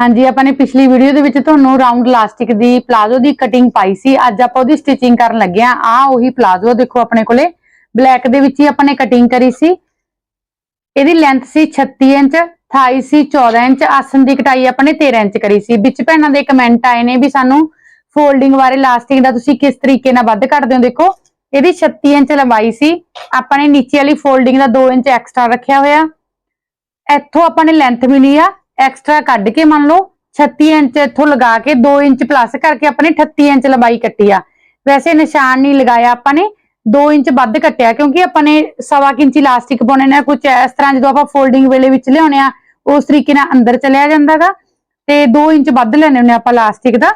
ਹਾਂਜੀ, ਆਪਾਂ ਨੇ ਪਿਛਲੀ ਵੀਡੀਓ ਦੇ ਵਿੱਚ ਤੁਹਾਨੂੰ ਰਾਉਂਡ ਲਾਸਟਿਕ ਦੀ ਪਲਾਜ਼ੋ ਦੀ ਕਟਿੰਗ ਪਾਈ ਸੀ। ਅੱਜ ਆਪਾਂ ਉਹਦੀ ਸਟਿਚਿੰਗ ਕਰਨ ਲੱਗੇ ਆ ਆ ਉਹੀ ਪਲਾਜ਼ੋ ਦੇਖੋ ਆਪਣੇ ਕੋਲੇ। ਬਲੈਕ ਦੇ ਵਿੱਚ ਹੀ ਆਪਾਂ ਨੇ ਕਟਿੰਗ ਕਰੀ ਸੀ। ਇਹਦੀ ਲੈਂਥ ਸੀ 36 ਇੰਚ, ਥਾਈ ਸੀ 14 ਇੰਚ ਆਸਨ ਦੀ ਕਟਾਈ ਆਪਾਂ ਨੇ 13 ਇੰਚ ਕਰੀ ਸੀ। ਵਿੱਚ ਭੈਣਾਂ ਦੇ ਕਮੈਂਟ ਆਏ ਨੇ ਵੀ ਸਾਨੂੰ ਫੋਲਡਿੰਗ ਬਾਰੇ ਇਲਾਸਟਿਕ ਦਾ ਤੁਸੀਂ ਕਿਸ ਤਰੀਕੇ ਨਾਲ ਵੱਧ ਕਰਦੇ ਹੋ, ਦੇਖੋ। ਇਹਦੀ 36 ਇੰਚ ਲੰਬਾਈ ਸੀ। ਆਪਾਂ ਨੇ ਨੀਚੇ ਵਾਲੀ ਫੋਲਡਿੰਗ ਦਾ 2 ਇੰਚ ਐਕਸਟਰਾ ਰੱਖਿਆ ਹੋਇਆ। ਇੱਥੋਂ ਆਪਾਂ ਨੇ ਲੈਂਥ ਮਿਲੀ ਆ। ਐਕਸਟਰਾ ਕੱਢ ਕੇ ਮੰਨ ਲਓ 36 ਇੰਚ ਇੱਥੋਂ ਲਗਾ ਕੇ 2 ਇੰਚ ਪਲੱਸ ਕਰਕੇ ਆਪਾਂ ਨੇ 38 ਇੰਚ ਲੰਬਾਈ ਕੱਟੀ ਆ। ਵੈਸੇ ਨਿਸ਼ਾਨ ਨਹੀਂ ਲਗਾਇਆ ਆਪਾਂ ਨੇ 2 ਇੰਚ ਵੱਧ ਕੱਟਿਆ ਕਿਉਂਕਿ ਆਪਾਂ ਨੇ ਸਵਾ ਕੁ ਇੰਚ ਇਲਾਸਟਿਕ ਪਾਉਣੇ ਨੇ ਕੁਝ ਇਸ ਤਰ੍ਹਾਂ ਜਦੋਂ ਆਪਾਂ ਫੋਲਡਿੰਗ ਵੇਲੇ ਵਿੱਚ ਲਿਆਉਣੇ ਆ, ਉਸ ਤਰੀਕੇ ਨਾਲ ਅੰਦਰ ਚਲਿਆ ਜਾਂਦਾਗਾ ਤੇ 2 ਇੰਚ ਵੱਧ ਲੈਣੇ ਹੁੰਦੇ ਆਪਾਂ ਇਲਾਸਟਿਕ ਦਾ।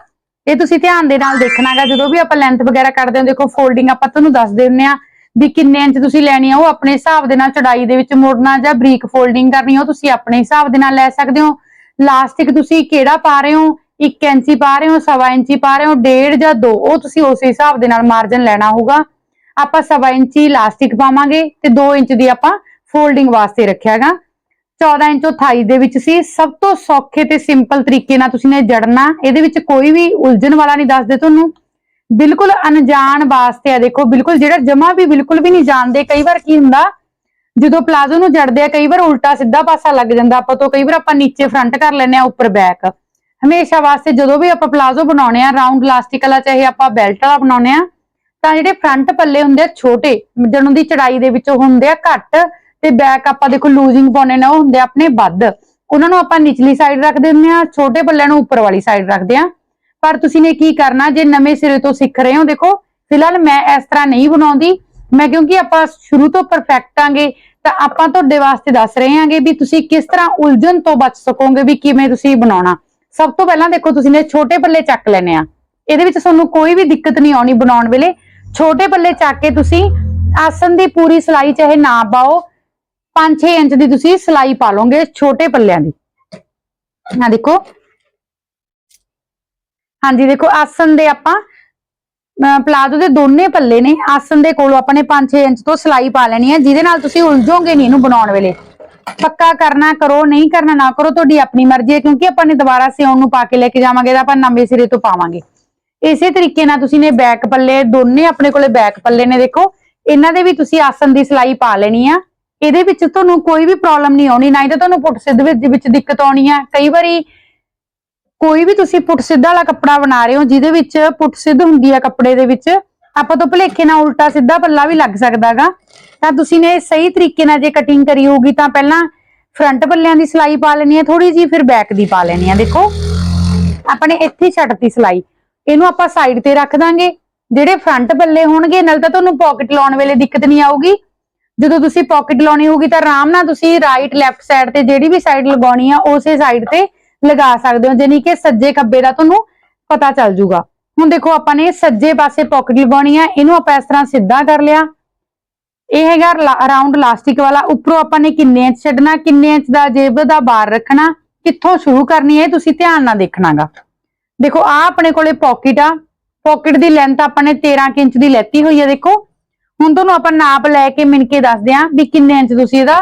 ਇਹ ਤੁਸੀਂ ਧਿਆਨ ਦੇ ਨਾਲ ਦੇਖਣਾਗਾ ਜਦੋਂ ਵੀ ਆਪਾਂ ਲੈਂਥ ਵਗੈਰਾ ਕੱਢਦੇ ਹਾਂ ਦੇਖੋ ਫੋਲਡਿੰਗ ਆਪਾਂ ਤੁਹਾਨੂੰ ਦੱਸ ਦਿੰਨੇ ਆ ਵੀ ਕਿੰਨੇ ਇੰਚ ਤੁਸੀਂ ਲੈਣੀ ਆ, ਉਹ ਆਪਣੇ ਹਿਸਾਬ ਦੇ ਨਾਲ ਚੜਾਈ ਦੇ ਵਿੱਚ ਮੋੜਨਾ ਜਾਂ ਬਰੀਕ ਫੋਲਡਿੰਗ ਕਰਨੀ, ਉਹ ਤੁਸੀਂ ਆਪਣੇ ਹਿਸਾਬ ਦੇ ਨਾਲ ਲੈ ਸਕਦੇ ਹੋ। ਲਾਸਟਿਕ ਤੁਸੀਂ ਕਿਹੜਾ ਪਾ ਰਹੇ ਹੋ? 1 ਇੰਚੀ ਪਾ ਰਹੇ ਹੋ, ਸਵਾ ਇੰਚੀ ਪਾ ਰਹੇ ਹੋ 1.5 ਜਾਂ 2 ਉਹ ਤੁਸੀਂ ਉਸੇ ਹਿਸਾਬ ਦੇ ਨਾਲ ਮਾਰਜਨ ਲੈਣਾ ਹੋਊਗਾ। ਆਪਾਂ ਸਵਾ ਇੰਚੀ ਲਾਸਟਿਕ ਪਾਵਾਂਗੇ ਤੇ 2 ਇੰਚ ਦੀ ਆਪਾਂ ਫੋਲਡਿੰਗ ਵਾਸਤੇ ਰੱਖਿਆਗਾ 14 ਇੰਚੋ ਥਾਈ ਦੇ ਵਿੱਚ ਸੀ। ਸਭ ਤੋਂ ਸੌਖੇ ਤੇ ਸਿੰਪਲ ਤਰੀਕੇ ਨਾਲ ਤੁਸੀਂ ਨੇ ਜੜਨਾ। ਇਹਦੇ ਵਿੱਚ ਕੋਈ ਵੀ ਉਲਝਣ ਵਾਲਾ ਨਹੀਂ ਦੱਸਦੇ ਤੁਹਾਨੂੰ। ਬਿਲਕੁਲ ਅਣਜਾਣ ਵਾਸਤੇ ਆ ਦੇਖੋ, ਬਿਲਕੁਲ ਜਿਹੜਾ ਜਮਾ ਵੀ ਬਿਲਕੁਲ ਵੀ ਨਹੀਂ ਜਾਣਦੇ, ਕਈ ਵਾਰ ਕੀ ਹੁੰਦਾ, ਜਦੋਂ ਪਲਾਜ਼ੋ ਨੂੰ ਜੜਦੇ ਆ, ਕਈ ਵਾਰ ਉਲਟਾ ਸਿੱਧਾ ਪਾਸਾ ਲੱਗ ਜਾਂਦਾ, ਆਪਾਂ ਤੋਂ ਕਈ ਵਾਰ ਆਪਾਂ ਨੀਚੇ ਫਰੰਟ ਕਰ ਲੈਂਦੇ ਆ ਉੱਪਰ ਬੈਕ ਹਮੇਸ਼ਾ ਵਾਸਤੇ ਜਦੋਂ ਵੀ ਆਪਾਂ ਪਲਾਜ਼ੋ ਬਣਾਉਣੇ ਆ ਰਾਉਂਡ ਇਲਾਸਟਿਕ ਵਾਲਾ ਚਾਹੇ ਆਪਾਂ ਬੈਲਟ ਵਾਲਾ ਬਣਾਉਣੇ ਆ, ਤਾਂ ਜਿਹੜੇ ਫਰੰਟ ਪੱਲੇ ਹੁੰਦੇ ਆ, ਛੋਟੇ ਜਿਹਨਾਂ ਦੀ ਚੜਾਈ ਦੇ ਵਿੱਚ ਹੁੰਦੇ ਆ ਘੱਟ, ਤੇ ਬੈਕ ਆਪਾਂ ਦੇਖੋ ਲੂਜ਼ਿੰਗ ਪਾਉਣੇ ਨੇ, ਉਹ ਹੁੰਦੇ ਆ ਆਪਣੇ ਵੱਧ। ਉਹਨਾਂ ਨੂੰ ਆਪਾਂ ਨਿਚਲੀ ਸਾਈਡ ਰੱਖ ਦਿੰਦੇ ਆ ਛੋਟੇ ਪੱਲਿਆਂ ਨੂੰ ਉੱਪਰ ਵਾਲੀ ਸਾਈਡ ਰੱਖਦੇ ਆ ਪਰ ਤੁਸੀਂ ਨੇ ਕੀ ਕਰਨਾ? ਜੇ ਨਵੇਂ ਸਿਰੇ ਤੋਂ ਸਿੱਖ ਰਹੇ ਹੋ, ਦੇਖੋ, ਫਿਲਹਾਲ ਮੈਂ ਇਸ ਤਰ੍ਹਾਂ ਨਹੀਂ ਬਣਾਉਂਦੀ। ਮੈਂ ਕਿਉਂਕਿ ਆਪਾਂ ਸ਼ੁਰੂ ਤੋਂ ਪਰਫੈਕਟ ਆਂਗੇ, ਤਾਂ ਆਪਾਂ ਤੁਹਾਡੇ ਵਾਸਤੇ ਦੱਸ ਰਹੇ ਹਾਂਗੇ ਵੀ ਤੁਸੀਂ ਕਿਸ ਤਰ੍ਹਾਂ ਉਲਝਣ ਤੋਂ ਬਚ ਸਕੋਗੇ ਵੀ ਕਿਵੇਂ ਤੁਸੀਂ ਬਣਾਉਣਾ। ਸਭ ਤੋਂ ਪਹਿਲਾਂ ਦੇਖੋ, ਤੁਸੀਂ ਨੇ ਛੋਟੇ ਪੱਲੇ ਚੱਕ ਲੈਣੇ ਆ। ਇਹਦੇ ਵਿੱਚ ਤੁਹਾਨੂੰ ਕੋਈ ਵੀ ਦਿੱਕਤ ਨਹੀਂ ਆਉਣੀ ਬਣਾਉਣ ਵੇਲੇ। ਛੋਟੇ ਪੱਲੇ ਚੱਕ ਕੇ ਤੁਸੀਂ ਆਸਨ ਦੀ ਪੂਰੀ ਸਲਾਈ ਚਾਹੇ ਨਾ ਪਾਓ 5-6 ਇੰਚ ਦੀ ਤੁਸੀਂ ਸਲਾਈ ਪਾ ਲਓਗੇ ਛੋਟੇ ਪੱਲਿਆਂ ਦੀ। ਆ ਦੇਖੋ ਹਾਂਜੀ, ਦੇਖੋ ਆਸਨ ਦੇ ਆਪਾਂ ਪਲਾਜ਼ੋ ਦੇ ਦੋਨੇ ਪੱਲੇ ਨੇ ਆਸਨ ਦੇ ਕੋਲੋਂ ਆਪਾਂ ਨੇ 5-6 ਇੰਚ ਤੋਂ ਸਿਲਾਈ ਪਾ ਲੈਣੀ ਹੈ, ਜਿਹਦੇ ਨਾਲ ਤੁਸੀਂ ਉਲਝੋਗੇ ਨਹੀਂ ਇਹਨੂੰ ਬਣਾਉਣ ਵੇਲੇ। ਪੱਕਾ ਕਰਨਾ, ਕਰੋ, ਨਹੀਂ ਕਰਨਾ, ਨਾ ਕਰੋ, ਤੁਹਾਡੀ ਆਪਣੀ ਮਰਜ਼ੀ ਹੈ, ਕਿਉਂਕਿ ਆਪਾਂ ਨੇ ਦੁਬਾਰਾ ਸਿਉਣ ਨੂੰ ਪਾ ਕੇ ਲੈ ਕੇ ਜਾਵਾਂਗੇ ਤਾਂ ਆਪਾਂ ਨਵੇਂ ਸਿਰੇ ਤੋਂ ਪਾਵਾਂਗੇ। ਇਸੇ ਤਰੀਕੇ ਨਾਲ ਤੁਸੀਂ ਨੇ ਬੈਕ ਪੱਲੇ, ਦੋਨੇ ਆਪਣੇ ਕੋਲੇ ਬੈਕ ਪੱਲੇ ਨੇ, ਦੇਖੋ, ਇਹਨਾਂ ਦੇ ਵੀ ਤੁਸੀਂ ਆਸਨ ਦੀ ਸਿਲਾਈ ਪਾ ਲੈਣੀ ਆ। ਇਹਦੇ ਵਿੱਚ ਤੁਹਾਨੂੰ ਕੋਈ ਵੀ ਪ੍ਰੋਬਲਮ ਨਹੀਂ ਆਉਣੀ, ਨਾ ਹੀ ਤਾਂ ਤੁਹਾਨੂੰ ਪੁੱਟ ਸਿੱਧ ਵਿੱਚ ਦਿੱਕਤ ਆਉਣੀ ਆ। ਕਈ ਵਾਰੀ ਕੋਈ ਵੀ ਤੁਸੀਂ ਪੁੱਠ ਸਿੱਧਾ ਵਾਲਾ ਕੱਪੜਾ ਬਣਾ ਰਹੇ ਹੋ, ਜਿਹਦੇ ਵਿੱਚ ਪੁੱਟ ਸਿੱਧ ਹੁੰਦੀ ਆ ਕੱਪੜੇ ਦੇ ਵਿੱਚ, ਆਪਾਂ ਤੋਂ ਭਲੇਖੇ ਨਾਲ ਉਲਟਾ ਸਿੱਧਾ ਪੱਲਾ ਵੀ ਲੱਗ ਸਕਦਾਗਾ। ਤਾਂ ਤੁਸੀਂ ਨੇ ਸਹੀ ਤਰੀਕੇ ਨਾਲ ਜੇ ਕਟਿੰਗ ਕਰੀ ਹੋਊਗੀ ਤਾਂ ਪਹਿਲਾਂ ਫਰੰਟ ਪੱਲਿਆਂ ਦੀ ਸਲਾਈ ਪਾ ਲੈਣੀ ਹੈ ਥੋੜੀ ਜੀ ਫਿਰ ਬੈਕ ਦੀ ਪਾ ਲੈਣੀ ਹੈ ਦੇਖੋ ਆਪਣੇ ਇੱਥੇ ਛੱਡਤੀ ਸਲਾਈ। ਇਹਨੂੰ ਆਪਾਂ ਸਾਈਡ ਤੇ ਰੱਖ ਦਾਂਗੇ। ਜਿਹੜੇ ਫਰੰਟ ਪੱਲੇ ਹੋਣਗੇ, ਨਾਲ ਤਾਂ ਤੁਹਾਨੂੰ ਪਾਕਟ ਲਾਉਣ ਵੇਲੇ ਦਿੱਕਤ ਨਹੀਂ ਆਊਗੀ। ਜਦੋਂ ਤੁਸੀਂ ਪਾਕਟ ਲਾਉਣੀ ਹੋਊਗੀ ਤਾਂ ਆਰਾਮ ਨਾਲ ਤੁਸੀਂ ਰਾਈਟ ਲੈਫਟ ਸਾਈਡ ਤੇ ਜਿਹੜੀ ਵੀ ਸਾਈਡ ਲਗਾਉਣੀ ਆ, ਉਸੇ ਸਾਈਡ ਤੇ ਲਗਾ ਸਕਦੇ ਹੋ ਜਾਨੀ ਕਿ ਸੱਜੇ ਖੱਬੇ ਦਾ ਤੁਹਾਨੂੰ ਪਤਾ ਚੱਲ ਜੂਗਾ। ਹੁਣ ਦੇਖੋ, ਆਪਾਂ ਨੇ ਸੱਜੇ ਪਾਸੇ ਪਾਕਟ ਲਗਾਉਣੀ ਆ, ਇਹਨੂੰ ਆਪਾਂ ਇਸ ਤਰ੍ਹਾਂ ਸਿੱਧਾ ਕਰ ਲਿਆ। ਇਹ ਹੈਗਾ ਅਰਾਊਂਡ ਲਾਸਟਿਕ ਵਾਲਾ। ਉੱਪਰੋਂ ਆਪਾਂ ਨੇ ਕਿੰਨੇ ਇੰਚ ਛੱਡਣਾ, ਕਿੰਨੇ ਇੰਚ ਦਾ ਜੇਬ ਦਾ ਬਾਰ ਰੱਖਣਾ, ਕਿੱਥੋਂ ਸ਼ੁਰੂ ਕਰਨੀ ਹੈ, ਇਹ ਤੁਸੀਂ ਧਿਆਨ ਨਾਲ ਦੇਖਣਾਗਾ। ਦੇਖੋ ਆ ਆਪਣੇ ਕੋਲੇ ਪਾਕਟ ਆ। ਪਾਕਟ ਦੀ ਲੈਂਥ ਆਪਾਂ ਨੇ 13 ਕੁ ਇੰਚ ਦੀ ਲੈਤੀ ਹੋਈ ਹੈ, ਦੇਖੋ। ਹੁਣ ਤੁਹਾਨੂੰ ਆਪਾਂ ਨਾਪ ਲੈ ਕੇ ਮਿਣ ਕੇ ਦੱਸਦੇ ਆਂ ਵੀ ਕਿੰਨੇ ਇੰਚ ਤੁਸੀਂ ਇਹਦਾ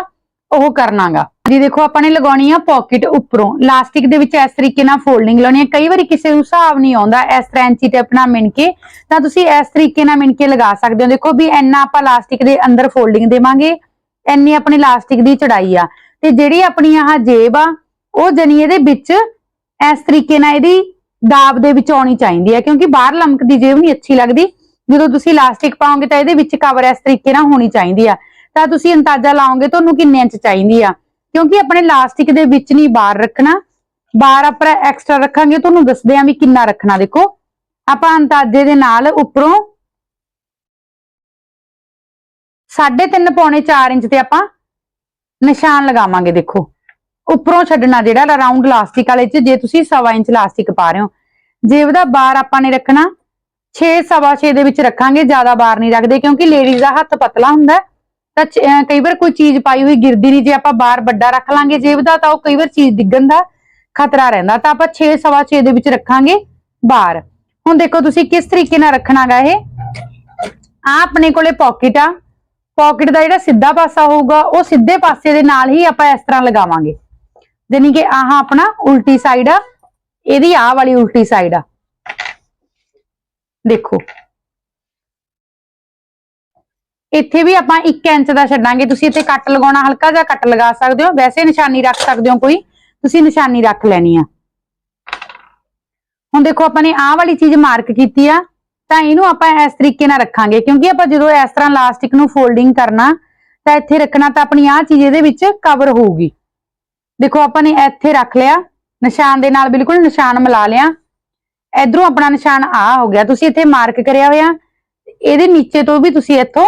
ਉਹ ਕਰਨਾਗਾ। ਜੀ ਦੇਖੋ, ਆਪਾਂ ਨੇ ਲਗਾਉਣੀ ਆ ਪਾਕਟ ਉੱਪਰੋਂ। ਲਾਸਟਿਕ ਦੇ ਵਿੱਚ ਇਸ ਤਰੀਕੇ ਨਾਲ ਫੋਲਡਿੰਗ ਲਾਉਣੀ ਹੈ ਕਈ ਵਾਰੀ ਕਿਸੇ ਨੂੰ ਹਿਸਾਬ ਨਹੀਂ ਆਉਂਦਾ ਇਸ ਤਰ੍ਹਾਂ ਇੰਚੀ ਤੇ ਆਪਣਾ ਮਿਣ ਕੇ। ਤਾਂ ਤੁਸੀਂ ਇਸ ਤਰੀਕੇ ਨਾਲ ਮਿਣ ਕੇ ਲਗਾ ਸਕਦੇ ਹੋ। ਦੇਖੋ ਵੀ ਇੰਨਾ ਆਪਾਂ ਲਾਸਟਿਕ ਦੇ ਅੰਦਰ ਫੋਲਡਿੰਗ ਦੇਵਾਂਗੇ। ਇੰਨੀ ਆਪਣੀ ਲਾਸਟਿਕ ਦੀ ਚੜਾਈ ਆ। ਤੇ ਜਿਹੜੀ ਆਪਣੀ ਆਹ ਜੇਬ ਆ, ਉਹ ਜਨੀ ਇਹਦੇ ਵਿੱਚ ਇਸ ਤਰੀਕੇ ਨਾਲ ਇਹਦੀ ਦਾਬ ਦੇ ਵਿੱਚ ਆਉਣੀ ਚਾਹੀਦੀ ਹੈ ਕਿਉਂਕਿ ਬਾਹਰ ਲਮਕਦੀ ਜੇਬ ਨਹੀਂ ਅੱਛੀ ਲੱਗਦੀ। ਜਦੋਂ ਤੁਸੀਂ ਇਲਾਸਟਿਕ ਪਾਓਗੇ ਤਾਂ ਇਹਦੇ ਵਿੱਚ ਕਵਰ ਇਸ ਤਰੀਕੇ ਨਾਲ ਹੋਣੀ ਚਾਹੀਦੀ ਆ। ਤਾਂ ਤੁਸੀਂ ਅੰਦਾਜ਼ਾ ਲਾਓਗੇ ਤੁਹਾਨੂੰ ਕਿੰਨੇ ਇੰਚ ਚਾਹੀਦੀ ਆ। ਕਿਉਂਕਿ ਆਪਣੇ ਲਾਸਟਿਕ ਦੇ ਵਿੱਚ ਨਹੀਂ ਬਾਹਰ ਰੱਖਣਾ। ਬਾਰ ਆਪਾਂ ਐਕਸਟਰਾ ਰੱਖਾਂਗੇ, ਤੁਹਾਨੂੰ ਦੱਸਦੇ ਆਂ ਵੀ ਕਿੰਨਾ ਰੱਖਣਾ। ਦੇਖੋ, ਆਪਾਂ ਅੰਦਾਜ਼ੇ ਦੇ ਨਾਲ ਉੱਪਰੋਂ 3.5 ਪੌਣੇ 4 ਇੰਚ ਤੇ ਆਪਾਂ ਨਿਸ਼ਾਨ ਲਗਾਵਾਂਗੇ, ਦੇਖੋ। ਉੱਪਰੋਂ ਛੱਡਣਾ ਜਿਹੜਾ ਰਾਉਂਡ ਇਲਾਸਟਿਕ ਵਾਲੇ ਚ, ਜੇ ਤੁਸੀਂ 1.5 ਇੰਚ ਲਾਸਟਿਕ ਪਾ ਰਹੇ ਹੋ। ਜੇਬ ਦਾ ਬਾਰ ਆਪਾਂ ਨੇ ਰੱਖਣਾ 6 ਸਵਾ 6 ਦੇ ਵਿੱਚ ਰੱਖਾਂਗੇ, ਜ਼ਿਆਦਾ ਬਾਰ ਨਹੀਂ ਰੱਖਦੇ, ਕਿਉਂਕਿ ਲੇਡੀਜ਼ ਦਾ ਹੱਥ ਪਤਲਾ ਹੁੰਦਾ। ਤਾਂ ਚ- ਅਹ ਕਈ ਵਾਰ ਕੋਈ ਚੀਜ਼ ਪਾਈ ਹੋਈ ਗਿਰਦੀ ਨਹੀਂ, ਜੇ ਆਪਾਂ ਬਾਰ ਵੱਡਾ ਰੱਖ ਲਾਂਗੇ ਜੇਬ ਦਾ, ਤਾਂ ਉਹ ਕਈ ਵਾਰ ਚੀਜ਼ ਡਿੱਗਣ ਦਾ ਖਤਰਾ ਰਹਿੰਦਾ। ਤਾਂ ਆਪਾਂ 6 ਸਵਾ 6 ਦੇ ਵਿੱਚ ਰੱਖਾਂਗੇ ਬਾਰ ਹੁਣ ਦੇਖੋ ਤੁਸੀਂ ਕਿਸ ਤਰੀਕੇ ਨਾਲ ਰੱਖਣਾਗਾ ਇਹ? ਆ ਆਪਣੇ ਕੋਲੇ ਪਾਕਟ ਆ। ਪਾਕਟ ਦਾ ਜਿਹੜਾ ਸਿੱਧਾ ਪਾਸਾ ਹੋਊਗਾ, ਉਹ ਸਿੱਧੇ ਪਾਸੇ ਦੇ ਨਾਲ ਹੀ ਆਪਾਂ ਇਸ ਤਰ੍ਹਾਂ ਲਗਾਵਾਂਗੇ। ਜਾਨੀ ਕਿ ਆਹ ਆਪਣਾ ਉਲਟੀ ਸਾਈਡ ਆ। ਇਹਦੀ ਆਹ ਵਾਲੀ ਉਲਟੀ ਸਾਈਡ ਆ। ਦੇਖੋ। ਇੱਥੇ ਵੀ ਆਪਾਂ 1 ਇੰਚ ਦਾ ਛੱਡਾਂਗੇ। ਤੁਸੀਂ ਇੱਥੇ ਕੱਟ ਲਗਾਉਣਾ ਹਲਕਾ ਜਿਹਾ ਕੱਟ ਲਗਾ ਸਕਦੇ ਹੋ। ਵੈਸੇ ਨਿਸ਼ਾਨੀ ਰੱਖ ਸਕਦੇ ਹੋ ਕੋਈ। ਤੁਸੀਂ ਨਿਸ਼ਾਨੀ ਰੱਖ ਲੈਣੀ ਆ। ਹੁਣ ਦੇਖੋ, ਆਪਾਂ ਨੇ ਆਹ ਵਾਲੀ ਚੀਜ਼ ਮਾਰਕ ਕੀਤੀ ਆ। ਤਾਂ ਇਹਨੂੰ ਆਪਾਂ ਇਸ ਤਰੀਕੇ ਨਾਲ ਰੱਖਾਂਗੇ। ਕਿਉਂਕਿ ਆਪਾਂ ਜਦੋਂ ਇਸ ਤਰ੍ਹਾਂ ਲਾਸਟਿਕ ਨੂੰ ਫੋਲਡਿੰਗ ਕਰਨਾ, ਤਾਂ ਇੱਥੇ ਰੱਖਣਾ ਤਾਂ ਆਪਣੀ ਆਹ ਚੀਜ਼ ਇਹਦੇ ਵਿੱਚ ਕਵਰ ਹੋਊਗੀ। ਦੇਖੋ, ਆਪਾਂ ਨੇ ਇੱਥੇ ਰੱਖ ਲਿਆ। ਨਿਸ਼ਾਨ ਦੇ ਨਾਲ ਬਿਲਕੁਲ ਨਿਸ਼ਾਨ ਮਿਲਾ ਲਿਆ। ਇਧਰੋਂ ਆਪਣਾ ਨਿਸ਼ਾਨ ਆ ਹੋ ਗਿਆ। ਤੁਸੀਂ ਇੱਥੇ ਮਾਰਕ ਕਰਿਆ ਹੋਇਆ। ਇਹਦੇ ਨੀਚੇ ਤੋਂ ਵੀ ਤੁਸੀਂ ਇੱਥੋਂ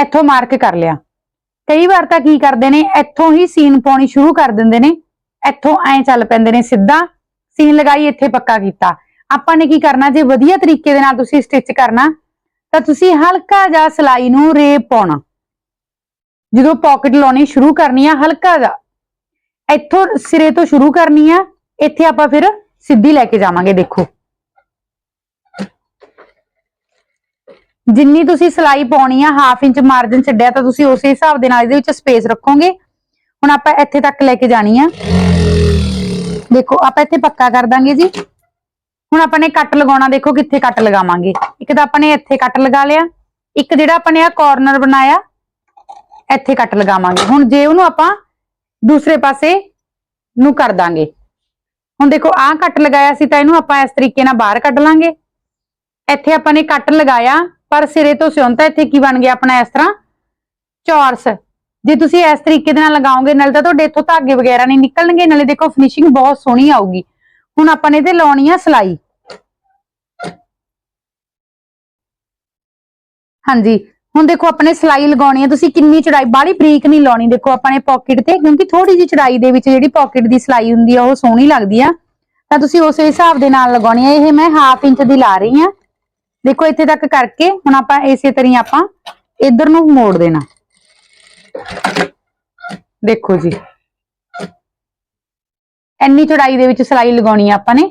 ਇੱਥੋਂ ਮਾਰਕ ਕਰ ਲਿਆ। ਕਈ ਵਾਰ ਤਾਂ ਕੀ ਕਰਦੇ ਨੇ, ਇੱਥੋਂ ਹੀ ਸੀਨ ਪਾਉਣੀ ਸ਼ੁਰੂ ਕਰ ਦਿੰਦੇ ਨੇ। ਇੱਥੋਂ ਐਂ ਚੱਲ ਪੈਂਦੇ ਨੇ ਸਿੱਧਾ, ਸੀਨ ਲਗਾਈ ਇੱਥੇ ਪੱਕਾ ਕੀਤਾ। ਆਪਾਂ ਨੇ ਕੀ ਕਰਨਾ, ਜੇ ਵਧੀਆ ਤਰੀਕੇ ਦੇ ਨਾਲ ਤੁਸੀਂ ਸਟਿਚ ਕਰਨਾ, ਤਾਂ ਤੁਸੀਂ ਹਲਕਾ ਜਿਹਾ ਸਲਾਈ ਨੂੰ ਰੇਪ ਪਾਉਣਾ। ਜਦੋਂ ਪਾਕਟ ਲਾਉਣੀ ਸ਼ੁਰੂ ਕਰਨੀ ਆ, ਹਲਕਾ ਜਿਹਾ। ਇੱਥੋਂ ਸਿਰੇ ਤੋਂ ਸ਼ੁਰੂ ਕਰਨੀ ਆ, ਇੱਥੇ ਆਪਾਂ ਫਿਰ ਸਿੱਧੀ ਲੈ ਕੇ ਜਾਵਾਂਗੇ, ਦੇਖੋ। ਜਿੰਨੀ ਤੁਸੀਂ ਸਲਾਈ ਪਾਉਣੀ ਆ ਹਾਫ ਇੰਚ ਮਾਰਜਨ ਛੱਡਿਆ ਤਾਂ ਤੁਸੀਂ ਉਸੇ ਹਿਸਾਬ ਦੇ ਨਾਲ ਇਹਦੇ ਵਿੱਚ ਸਪੇਸ ਰੱਖੋਗੇ। ਹੁਣ ਆਪਾਂ ਇੱਥੇ ਤੱਕ ਲੈ ਕੇ ਜਾਣੀ ਆ। ਦੇਖੋ, ਆਪਾਂ ਇੱਥੇ ਪੱਕਾ ਕਰ ਦਾਂਗੇ ਜੀ। ਹੁਣ ਆਪਾਂ ਨੇ ਕੱਟ ਲਗਾਉਣਾ, ਦੇਖੋ ਕਿੱਥੇ ਕੱਟ ਲਗਾਵਾਂਗੇ। ਇੱਕ ਤਾਂ ਆਪਾਂ ਨੇ ਇੱਥੇ ਕੱਟ ਲਗਾ ਲਿਆ। ਇੱਕ ਜਿਹੜਾ ਆਪਾਂ ਨੇ ਆ ਕਾਰਨਰ ਬਣਾਇਆ, ਇੱਥੇ ਕੱਟ ਲਗਾਵਾਂਗੇ। ਹੁਣ ਜੇ ਉਹਨੂੰ ਆਪਾਂ ਦੂਸਰੇ ਪਾਸੇ ਨੂੰ ਕਰ ਦਾਂਗੇ। ਹੁਣ ਦੇਖੋ, ਆਹ ਕੱਟ ਲਗਾਇਆ ਸੀ ਤਾਂ ਇਹਨੂੰ ਆਪਾਂ ਇਸ ਤਰੀਕੇ ਨਾਲ ਬਾਹਰ ਕੱਢ ਲਾਂਗੇ। ਇੱਥੇ ਆਪਾਂ ਨੇ ਕੱਟ ਲਗਾਇਆ ਪਰ ਸਿਰੇ ਤੋਂ ਸਿਉਂ ਤਾਂ ਇੱਥੇ ਕੀ ਬਣ ਗਿਆ ਆਪਣਾ ਇਸ ਤਰ੍ਹਾਂ? ਚੌਰਸ। ਜੇ ਤੁਸੀਂ ਇਸ ਤਰੀਕੇ ਦੇ ਨਾਲ ਲਗਾਓਗੇ, ਨਾਲੇ ਤਾਂ ਤੁਹਾਡੇ ਇੱਥੋਂ ਧਾਗੇ ਵਗੈਰਾ ਨਹੀਂ ਨਿਕਲਣਗੇ, ਨਾਲੇ ਦੇਖੋ ਫਿਨਿਸ਼ਿੰਗ ਬਹੁਤ ਸੋਹਣੀ ਆਊਗੀ। ਹੁਣ ਆਪਾਂ ਨੇ ਤੇ ਲਾਉਣੀ ਆ ਸਲਾਈ। ਹਾਂਜੀ, ਹੁਣ ਦੇਖੋ ਆਪਣੇ ਸਲਾਈ ਲਗਾਉਣੀ ਹੈ ਤੁਸੀਂ ਕਿੰਨੀ ਚੜਾਈ, ਬਾਹਲੀ ਬਰੀਕ ਨਹੀਂ ਲਾਉਣੀ, ਦੇਖੋ ਆਪਾਂ ਨੇ ਪਾਕਟ ਤੇ, ਕਿਉਂਕਿ ਥੋੜੀ ਜਿਹੀ ਚੜਾਈ ਦੇ ਵਿੱਚ ਜਿਹੜੀ ਪਾਕਟ ਦੀ ਸਲਾਈ ਹੁੰਦੀ ਆ, ਉਹ ਸੋਹਣੀ ਲੱਗਦੀ ਆ। ਤਾਂ ਤੁਸੀਂ ਉਸੇ ਹਿਸਾਬ ਦੇ ਨਾਲ ਲਗਾਉਣੀ ਹੈ ਇਹ ਮੈਂ ਹਾਫ ਇੰਚ ਦੀ ਲਾ ਰਹੀ ਆ। ਦੇਖੋ ਇੱਥੇ ਤੱਕ ਕਰਕੇ ਹੁਣ ਆਪਾਂ ਇਸੇ ਤਰ੍ਹਾਂ ਆਪਾਂ ਇਧਰ ਨੂੰ ਮੋੜ ਦੇਣਾ। ਦੇਖੋ ਜੀ। ਇੰਨੀ ਚੜਾਈ ਦੇ ਵਿੱਚ ਸਲਾਈ ਲਗਾਉਣੀ ਆ ਆਪਾਂ ਨੇ।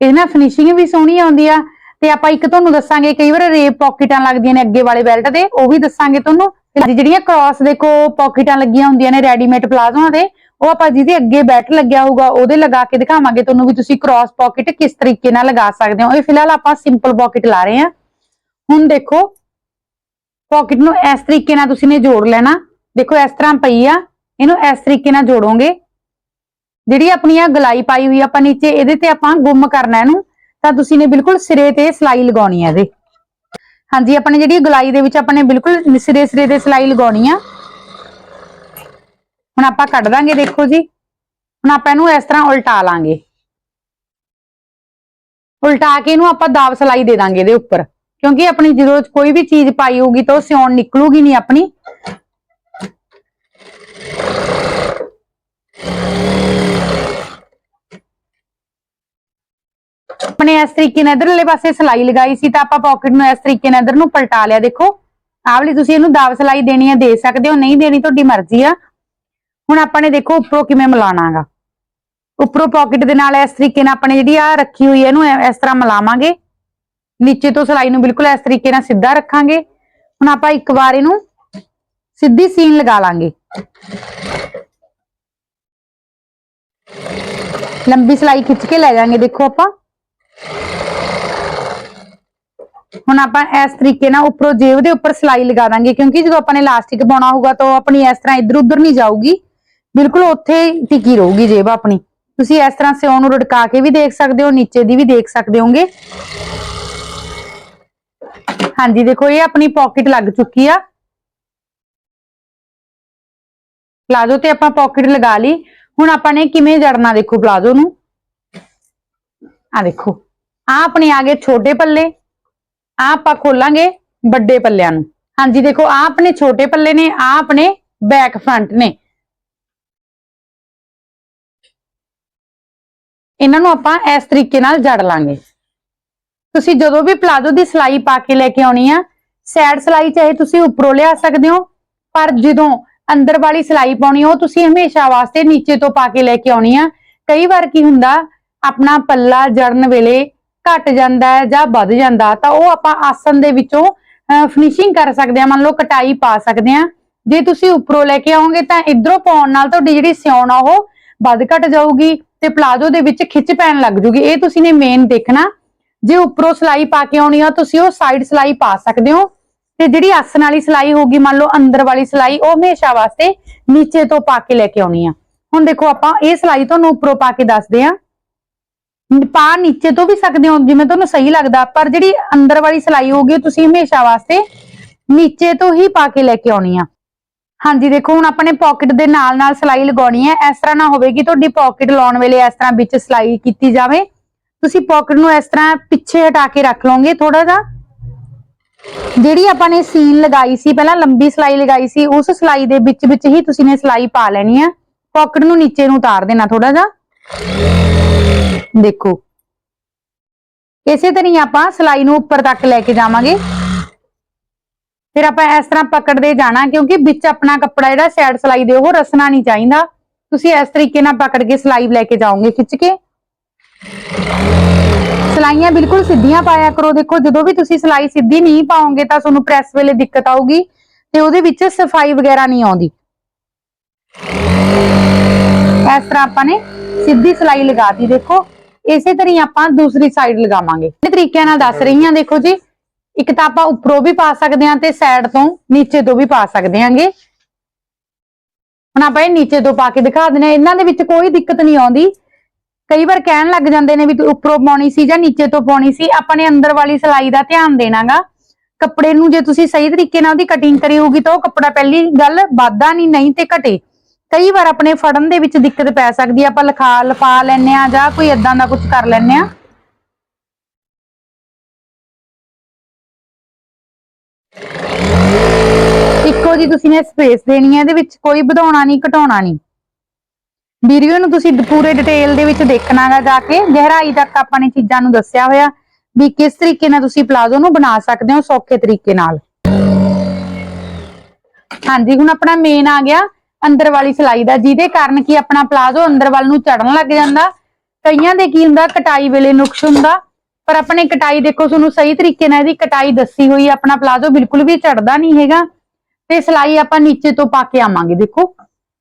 ਇਹਦੇ ਨਾਲ ਫਿਨਿਸ਼ਿੰਗ ਵੀ ਸੋਹਣੀ ਆਉਂਦੀ ਆ ਤੇ ਆਪਾਂ ਇੱਕ ਤੁਹਾਨੂੰ ਦੱਸਾਂਗੇ, ਕਈ ਵਾਰ ਰੇਪ ਪਾਕਟਾਂ ਲੱਗਦੀਆਂ ਨੇ ਅੱਗੇ ਵਾਲੇ ਬੈਲਟ ਦੇ ਉਹ ਵੀ ਦੱਸਾਂਗੇ ਤੁਹਾਨੂੰ। ਤੇ ਜਿਹੜੀਆਂ ਕ੍ਰਾਸ ਦੇਖੋ ਪਾਕਟਾਂ ਲੱਗੀਆਂ ਹੁੰਦੀਆਂ ਨੇ ਰੈਡੀਮੇਡ ਪਲਾਜ਼ੋਆਂ ਦੇ, ਉਹ ਆਪਾਂ ਜਿਹਦੇ ਅੱਗੇ ਬੈਲਟ ਲੱਗਿਆ ਹੋਊਗਾ, ਉਹਦੇ ਲਗਾ ਕੇ ਦਿਖਾਵਾਂਗੇ ਤੁਹਾਨੂੰ ਵੀ ਤੁਸੀਂ ਕ੍ਰਾਸ ਪਾਕਟ ਕਿਸ ਤਰੀਕੇ ਨਾਲ ਲਗਾ ਸਕਦੇ ਹੋ। ਇਹ ਫਿਲਹਾਲ ਆਪਾਂ ਸਿੰਪਲ ਪਾਕਟ ਲਾ ਰਹੇ ਹਾਂ। ਹੁਣ ਦੇਖੋ ਪਾਕਟ ਨੂੰ ਇਸ ਤਰੀਕੇ ਨਾਲ ਤੁਸੀਂ ਨੇ ਜੋੜ ਲੈਣਾ। ਦੇਖੋ, ਇਸ ਤਰ੍ਹਾਂ ਪਈ ਆ। ਇਹਨੂੰ ਇਸ ਤਰੀਕੇ ਨਾਲ ਜੋੜੋਗੇ। ਜਿਹੜੀ ਆਪਣੀ ਆ ਗਲਾਈ ਪਾਈ ਹੋਈ ਆਪਾਂ ਨੀਚੇ, ਇਹਦੇ ਤੇ ਆਪਾਂ ਗੁੰਮ ਕਰਨਾ ਇਹਨੂੰ। ਤਾਂ ਤੁਸੀਂ ਨੇ ਬਿਲਕੁਲ ਸਿਰੇ ਤੇ ਸਲਾਈ ਲਗਾਉਣੀ ਹੈ ਇਹਦੇ। ਹਾਂਜੀ, ਆਪਣੇ ਜਿਹੜੀ ਗਲਾਈ ਦੇ ਵਿੱਚ ਆਪਾਂ ਨੇ ਬਿਲਕੁਲ ਸਿਰੇ ਸਿਰੇ ਤੇ ਸਲਾਈ ਲਗਾਉਣੀ ਆ। ਹੁਣ ਆਪਾਂ ਕੱਢ ਦਾਂਗੇ, ਦੇਖੋ ਜੀ। ਹੁਣ ਆਪਾਂ ਇਹਨੂੰ ਇਸ ਤਰ੍ਹਾਂ ਉਲਟਾ ਲਾਂਗੇ। ਉਲਟਾ ਕੇ ਇਹਨੂੰ ਆਪਾਂ ਦਾਬ ਸਲਾਈ ਦੇ ਦਾਂਗੇ ਇਹਦੇ ਉੱਪਰ। ਕਿਉਂਕਿ ਆਪਣੀ ਜਦੋਂ ਕੋਈ ਵੀ ਚੀਜ਼ ਪਾਈ ਹੋਊਗੀ ਤਾਂ ਉਹ ਸਿਉਣ ਨਿਕਲੂਗੀ ਨਹੀਂ ਆਪਣੀ। ਆਪਣੇ ਇਸ ਤਰੀਕੇ ਨਾਲ ਇਧਰਲੇ ਪਾਸੇ ਸਲਾਈ ਲਗਾਈ ਸੀ ਤਾਂ ਆਪਾਂ ਪਾਕਟ ਨੂੰ ਇਸ ਤਰੀਕੇ ਨਾਲ ਇਧਰ ਨੂੰ ਪਲਟਾ ਲਿਆ। ਦੇਖੋ, ਆਹ ਵਾਲੀ ਤੁਸੀਂ ਇਹਨੂੰ ਦਾਬ ਸਲਾਈ ਦੇਣੀ ਹੈ ਦੇ ਸਕਦੇ ਹੋ, ਨਹੀਂ ਦੇਣੀ ਤੁਹਾਡੀ ਮਰਜ਼ੀ ਆ। ਹੁਣ ਆਪਾਂ ਨੇ ਦੇਖੋ ਉੱਪਰੋਂ ਕਿਵੇਂ ਮਿਲਾਣਾਗਾ ਉੱਪਰੋਂ ਪਾਕਟ ਦੇ ਨਾਲ ਇਸ ਤਰੀਕੇ ਨਾਲ ਆਪਣੇ ਜਿਹੜੀ ਆ ਰੱਖੀ ਹੋਈ ਹੈ ਇਹਨੂੰ ਇਸ ਤਰ੍ਹਾਂ ਮਿਲਾਵਾਂਗੇ। ਨੀਚੇ ਤੋਂ ਸਲਾਈ ਨੂੰ ਬਿਲਕੁਲ ਇਸ ਤਰੀਕੇ ਨਾਲ ਸਿੱਧਾ ਰੱਖਾਂਗੇ। ਹੁਣ ਆਪਾਂ ਇੱਕ ਵਾਰ ਇਹਨੂੰ ਸਿੱਧੀ ਸੀਨ ਲਗਾ ਲਾਂਗੇ। ਲੰਬੀ ਸਲਾਈ ਖਿੱਚ ਕੇ ਲੈ ਜਾਾਂਗੇ, ਦੇਖੋ ਆਪਾਂ। ਹੁਣ ਆਪਾਂ ਇਸ ਤਰੀਕੇ ਨਾਲ ਉੱਪਰੋਂ ਜੇਬ ਦੇ ਉੱਪਰ ਸਲਾਈ ਲਗਾ ਦਾਂਗੇ, ਕਿਉਂਕਿ ਜਦੋਂ ਆਪਾਂ ਨੇ ਇਲਾਸਟਿਕ ਪਾਉਣਾ ਹੋਊਗਾ ਤਾਂ ਆਪਣੀ ਇਸ ਤਰ੍ਹਾਂ ਇੱਧਰ ਉੱਧਰ ਨਹੀਂ ਜਾਊਗੀ। ਬਿਲਕੁਲ ਉੱਥੇ ਟਿਕੀ ਰਹੂਗੀ ਜੇਬ ਆਪਣੀ। ਤੁਸੀਂ ਇਸ ਤਰ੍ਹਾਂ ਸਿਉਣ ਨੂੰ ਰੜਕਾ ਕੇ ਵੀ ਦੇਖ ਸਕਦੇ ਹੋ, ਨੀਚੇ ਦੀ ਵੀ ਦੇਖ ਸਕਦੇ ਹੋਗੇ। ਹਾਂਜੀ, ਦੇਖੋ, ਇਹ ਆਪਣੀ ਪਾਕਟ ਲੱਗ ਚੁੱਕੀ ਆ। ਪਲਾਜ਼ੋ ਤੇ ਆਪਾਂ ਪਾਕਟ ਲਗਾ ਲਈ। ਹੁਣ ਆਪਾਂ ਨੇ ਕਿਵੇਂ ਜੜਨਾ ਦੇਖੋ ਪਲਾਜ਼ੋ ਨੂੰ? ਆ ਦੇਖੋ। ਆ ਆਪਣੇ ਆ ਗਏ ਛੋਟੇ ਪੱਲੇ। ਆ ਆਪਾਂ ਖੋਲਾਂਗੇ ਵੱਡੇ ਪੱਲਿਆਂ ਨੂੰ। ਹਾਂਜੀ ਦੇਖੋ ਆ ਆਪਣੇ ਛੋਟੇ ਪੱਲੇ ਨੇ ਆ ਆਪਣੇ ਬੈਕ ਫਰੰਟ ਨੇ। ਇਹਨਾਂ ਨੂੰ ਆਪਾਂ ਇਸ ਤਰੀਕੇ ਨਾਲ ਜੜ ਲਾਂਗੇ। ਤੁਸੀਂ ਜਦੋਂ ਵੀ ਪਲਾਜ਼ੋ ਦੀ ਸਲਾਈ ਪਾ ਕੇ ਲੈ ਕੇ ਆਉਣੀ ਆ ਸਾਈਡ ਸਲਾਈ ਚਾਹੇ ਤੁਸੀਂ ਉੱਪਰੋਂ ਲਿਆ ਸਕਦੇ ਹੋ ਪਰ ਜਦੋਂ ਅੰਦਰ ਵਾਲੀ ਸਲਾਈ ਪਾਉਣੀ ਆ, ਉਹ ਤੁਸੀਂ ਹਮੇਸ਼ਾ ਵਾਸਤੇ ਨੀਚੇ ਤੋਂ ਪਾ ਕੇ ਲੈ ਕੇ ਆਉਣੀ ਆ। ਕਈ ਵਾਰ ਕੀ ਹੁੰਦਾ ਆਪਣਾ ਪੱਲਾ ਜੜਨ ਵੇਲੇ ਘਟ ਜਾਂਦਾ ਹੈ ਜਾਂ ਵੱਧ ਜਾਂਦਾ, ਤਾਂ ਉਹ ਆਪਾਂ ਆਸਨ ਦੇ ਵਿੱਚੋਂ ਫਿਨਿਸ਼ਿੰਗ ਕਰ ਸਕਦੇ ਆ ਮੰਨ ਲਓ ਕਟਾਈ ਪਾ ਸਕਦੇ ਆ ਜੇ ਤੁਸੀਂ ਉੱਪਰੋਂ ਲੈ ਕੇ ਆਓਗੇ ਤਾਂ ਇਧਰੋਂ ਪਾਉਣ ਨਾਲ ਤੁਹਾਡੀ ਜਿਹੜੀ ਸਿਉਣ ਆ, ਉਹ ਵੱਧ ਘਟ ਜਾਊਗੀ ਤੇ ਪਲਾਜ਼ੋ ਦੇ ਵਿੱਚ ਖਿੱਚ ਪੈਣ ਲੱਗ ਜੂਗੀ। ਇਹ ਤੁਸੀਂ ਨੇ ਮੇਨ ਦੇਖਣਾ। ਜੇ ਉੱਪਰੋਂ ਸਲਾਈ ਪਾ ਕੇ ਆਉਣੀ ਆ, ਤੁਸੀਂ ਉਹ ਸਾਈਡ ਸਲਾਈ ਪਾ ਸਕਦੇ ਹੋ। ਤੇ ਜਿਹੜੀ ਆਸਣ ਵਾਲੀ ਸਲਾਈ ਹੋਗੀ ਮੰਨ ਲਓ ਅੰਦਰ ਵਾਲੀ ਸਲਾਈ, ਉਹ ਹਮੇਸ਼ਾ ਵਾਸਤੇ ਨੀਚੇ ਤੋਂ ਪਾ ਕੇ ਲੈ ਕੇ ਆਉਣੀ ਆ। ਹੁਣ ਦੇਖੋ ਆਪਾਂ ਇਹ ਸਲਾਈ ਤੁਹਾਨੂੰ ਉੱਪਰੋਂ ਪਾ ਕੇ ਦੱਸਦੇ ਆ ਪਾ ਨੀਚੇ ਤੋਂ ਵੀ ਸਕਦੇ ਹੋ, ਜਿਵੇਂ ਤੁਹਾਨੂੰ ਸਹੀ ਲੱਗਦਾ। ਪਰ ਜਿਹੜੀ ਅੰਦਰ ਵਾਲੀ ਸਲਾਈ ਹੋਗੀ ਉਹ ਤੁਸੀਂ ਹਮੇਸ਼ਾ ਵਾਸਤੇ ਨੀਚੇ ਤੋਂ ਹੀ ਪਾ ਕੇ ਲੈ ਕੇ ਆਉਣੀ ਆ। ਹਾਂਜੀ, ਦੇਖੋ, ਹੁਣ ਆਪਣੇ ਪਾਕਟ ਦੇ ਨਾਲ ਨਾਲ ਸਲਾਈ ਲਗਾਉਣੀ ਹੈ ਇਸ ਤਰ੍ਹਾਂ ਨਾ ਹੋਵੇ ਕਿ ਤੁਹਾਡੀ ਪਾਕਟ ਲਾਉਣ ਵੇਲੇ ਇਸ ਤਰ੍ਹਾਂ ਵਿੱਚ ਸਲਾਈ ਕੀਤੀ ਜਾਵੇ। ਤੁਸੀਂ ਪਾਕਟ ਨੂੰ ਇਸ ਤਰ੍ਹਾਂ ਪਿੱਛੇ ਹਟਾ ਕੇ ਰੱਖ ਲਓਗੇ ਥੋੜਾ ਜਿਹਾ। ਜਿਹੜੀ ਆਪਾਂ ਨੇ ਸੀਨ ਲਗਾਈ ਸੀ, ਪਹਿਲਾਂ ਲੰਬੀ ਸਲਾਈ ਲਗਾਈ ਸੀ, ਉਸ ਸਲਾਈ ਦੇ ਵਿੱਚ ਵਿੱਚ ਹੀ ਤੁਸੀਂ ਨੇ ਸਲਾਈ ਪਾ ਲੈਣੀ ਆ। ਪਾਕਟ ਨੂੰ ਨੀਚੇ ਨੂੰ ਉਤਾਰ ਦੇਣਾ ਥੋੜਾ ਜਿਹਾ। ਦੇਖੋ। ਇਸੇ ਤਰ੍ਹਾਂ ਆਪਾਂ ਸਲਾਈ ਨੂੰ ਉੱਪਰ ਤੱਕ ਲੈ ਕੇ ਜਾਵਾਂਗੇ। ਫਿਰ ਆਪਾਂ ਇਸ ਤਰ੍ਹਾਂ ਪਕੜਦੇ ਜਾਣਾ, ਕਿਉਂਕਿ ਵਿੱਚ ਆਪਣਾ ਕੱਪੜਾ ਜਿਹੜਾ ਸਾਈਡ ਸਲਾਈ ਦੇ, ਉਹ ਰਸਣਾ ਨਹੀਂ ਚਾਹੀਦਾ। ਤੁਸੀਂ ਇਸ ਤਰੀਕੇ ਨਾਲ ਪਕੜ ਕੇ ਸਲਾਈ ਲੈ ਕੇ ਜਾਓਗੇ, ਖਿੱਚ ਕੇ। ਸਲਾਈਆਂ ਬਿਲਕੁਲ ਸਿੱਧੀਆਂ ਪਾਇਆ ਕਰੋ। ਦੇਖੋ, ਜਦੋਂ ਵੀ ਤੁਸੀਂ ਸਲਾਈ ਸਿੱਧੀ ਨਹੀਂ ਪਾਓਗੇ, ਤਾਂ ਤੁਹਾਨੂੰ ਪ੍ਰੈਸ ਵੇਲੇ ਦਿੱਕਤ ਆਊਗੀ ਤੇ ਉਹਦੇ ਵਿੱਚ ਸਫ਼ਾਈ ਵਗੈਰਾ ਨਹੀਂ ਆਉਂਦੀ। ਇਸ ਤਰ੍ਹਾਂ ਆਪਾਂ ਨੇ ਸਿੱਧੀ ਸਲਾਈ ਲਗਾਤੀ, ਦੇਖੋ। ਇਸੇ ਤਰ੍ਹਾਂ ਆਪਾਂ ਦੂਸਰੀ ਸਾਈਡ ਲਗਾਵਾਂਗੇ। ਇਹ ਤਰੀਕਿਆਂ ਨਾਲ ਦੱਸ ਰਹੀ ਹਾਂ, ਦੇਖੋ ਜੀ, ਇੱਕ ਤਾਂ ਆਪਾਂ ਉੱਪਰੋਂ ਵੀ ਪਾ ਸਕਦੇ ਹਾਂ ਤੇ ਸਾਈਡ ਤੋਂ ਨੀਚੇ ਤੋਂ ਵੀ ਪਾ ਸਕਦੇ ਹਾਂਗੇ। ਹੁਣ ਆਪਾਂ ਇਹ ਨੀਚੇ ਤੋਂ ਪਾ ਕੇ ਦਿਖਾ ਦਿੰਦੇ ਇਹਨਾਂ ਦੇ ਵਿੱਚ ਕੋਈ ਦਿੱਕਤ ਨਹੀਂ ਆਉਂਦੀ। ਕਈ ਵਾਰ ਕਹਿਣ ਲੱਗ ਜਾਂਦੇ ਨੇ ਵੀ ਉੱਪਰੋਂ ਪਾਉਣੀ ਸੀ ਜਾਂ ਨੀਚੇ ਤੋਂ ਪਾਉਣੀ ਸੀ। ਆਪਾਂ ਨੇ ਅੰਦਰ ਵਾਲੀ ਸਲਾਈ ਦਾ ਧਿਆਨ ਦੇਣਾਗਾ। ਕੱਪੜੇ ਨੂੰ ਜੇ ਤੁਸੀਂ ਸਹੀ ਤਰੀਕੇ ਨਾਲ ਉਹਦੀ ਕਟਿੰਗ ਕਰੀ ਹੋਊਗੀ ਤਾਂ ਉਹ ਕੱਪੜਾ ਪਹਿਲੀ ਗੱਲ ਵਾਧਾ ਨਹੀਂ ਨਹੀਂ ਤੇ ਘਟੇ। ਕਈ ਵਾਰ ਆਪਣੇ ਫੜਨ ਦੇ ਵਿੱਚ ਦਿੱਕਤ ਪੈ ਸਕਦੀ ਹੈ ਆਪਾਂ ਲਿਖਾ, ਲਫਾ ਲੈਨੇ ਆ ਜਾਂ ਕੋਈ ਇਦਾਂ ਦਾ ਕੁਝ ਕਰ ਲੈਨੇ ਆ। ਇੱਕੋ ਜੀ ਤੁਸੀਂ ਨੇ ਸਪੇਸ ਦੇਣੀ ਹੈ ਇਹਦੇ ਵਿੱਚ ਕੋਈ ਵਧਾਉਣਾ ਨਹੀਂ, ਘਟਾਉਣਾ ਨਹੀਂ। ਵੀਡੀਓ ਨੂੰ ਤੁਸੀਂ ਪੂਰੇ ਡਿਟੇਲ ਦੇ ਵਿੱਚ ਦੇਖਣਾਗਾ ਜਾ ਕੇ, ਗਹਿਰਾਈ ਤੱਕ ਆਪਾਂ ਨੇ ਚੀਜ਼ਾਂ ਨੂੰ ਦੱਸਿਆ ਹੋਇਆ ਵੀ ਕਿਸ ਤਰੀਕੇ ਨਾਲ ਤੁਸੀਂ ਪਲਾਜ਼ੋ ਨੂੰ ਬਣਾ ਸਕਦੇ ਹੋ ਸੌਖੇ ਤਰੀਕੇ ਨਾਲ। ਹਾਂਜੀ, ਹੁਣ ਆਪਣਾ ਮੇਨ ਆ ਗਿਆ। ਅੰਦਰ ਵਾਲੀ ਸਲਾਈ ਦਾ, ਜਿਹਦੇ ਕਾਰਨ ਕੀ ਆਪਣਾ ਪਲਾਜ਼ੋ ਅੰਦਰ ਵੱਲ ਨੂੰ ਚੜਨ ਲੱਗ ਜਾਂਦਾ। ਕਈਆਂ ਦੇ ਕੀ ਹੁੰਦਾ, ਕਟਾਈ ਵੇਲੇ ਨੁਕਸ ਹੁੰਦਾ। ਪਰ ਆਪਣੇ ਕਟਾਈ ਦੇਖੋ, ਤੁਹਾਨੂੰ ਸਹੀ ਤਰੀਕੇ ਨਾਲ ਇਹਦੀ ਕਟਾਈ ਦੱਸੀ ਹੋਈ ਆਪਣਾ ਪਲਾਜ਼ੋ ਬਿਲਕੁਲ ਵੀ ਚੜਦਾ ਨਹੀਂ ਹੈਗਾ। ਤੇ ਸਲਾਈ ਆਪਾਂ ਨੀਚੇ ਤੋਂ ਪਾ ਕੇ ਆਵਾਂਗੇ, ਦੇਖੋ।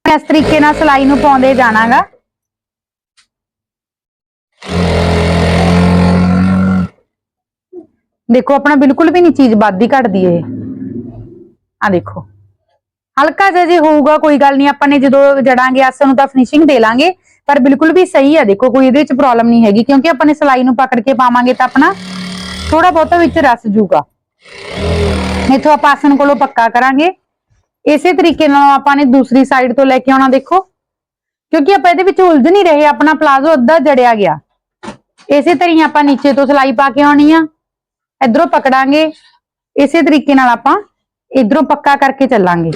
ਇਸ ਤਰੀਕੇ ਨਾਲ ਸਲਾਈ ਨੂੰ ਪਾਉਂਦੇ ਜਾਣਾਗਾ। ਦੇਖੋ, ਆਪਣਾ ਬਿਲਕੁਲ ਵੀ ਨਹੀਂ ਚੀਜ਼ ਵੱਧਦੀ, ਘਟਦੀ ਇਹ। ਆ ਦੇਖੋ। ਹਲਕਾ ਜਿਹਾ ਜੇ ਹੋਊਗਾ, ਕੋਈ ਗੱਲ ਨਹੀਂ ਆਪਾਂ ਨੇ ਜਦੋਂ ਜੜਾਂਗੇ ਆਸਣ ਨੂੰ ਤਾਂ ਫਿਨਿਸ਼ਿੰਗ ਦੇ ਲਾਂਗੇ। ਪਰ ਬਿਲਕੁਲ ਵੀ ਸਹੀ ਆ, ਦੇਖੋ, ਕੋਈ ਇਹਦੇ ਵਿੱਚ ਪ੍ਰੋਬਲਮ ਨਹੀਂ ਹੈਗੀ, ਕਿਉਂਕਿ ਆਪਾਂ ਨੇ ਸਲਾਈ ਨੂੰ ਪਕੜ ਕੇ ਪਾਵਾਂਗੇ ਤਾਂ ਆਪਣਾ ਥੋੜਾ ਬਹੁਤਾ ਵਿੱਚ ਰਸ ਜੂਗਾ। ਇਥੋਂ ਆਪਾਂ ਆਸਨ ਕੋਲੋਂ ਪੱਕਾ ਕਰਾਂਗੇ। ਇਸੇ ਤਰੀਕੇ ਨਾਲ ਆਪਾਂ ਨੇ ਦੂਸਰੀ ਸਾਈਡ ਤੋਂ ਲੈ ਕੇ ਆਉਣਾ, ਦੇਖੋ। ਕਿਉਂਕਿ ਆਪਾਂ ਇਹਦੇ ਵਿੱਚ ਉਲਝ ਨਹੀਂ ਰਹੇ, ਆਪਣਾ ਪਲਾਜ਼ੋ ਅੱਧਾ ਜੜਿਆ ਗਿਆ। ਇਸੇ ਤਰ੍ਹਾਂ ਆਪਾਂ ਨੀਚੇ ਤੋਂ ਸਲਾਈ ਪਾ ਕੇ ਆਉਣੀ ਆ। ਇਧਰੋਂ ਪਕੜਾਂਗੇ। ਇਸੇ ਤਰੀਕੇ ਨਾਲ ਆਪਾਂ ਇਧਰੋਂ ਪੱਕਾ ਕਰਕੇ ਚੱਲਾਂਗੇ।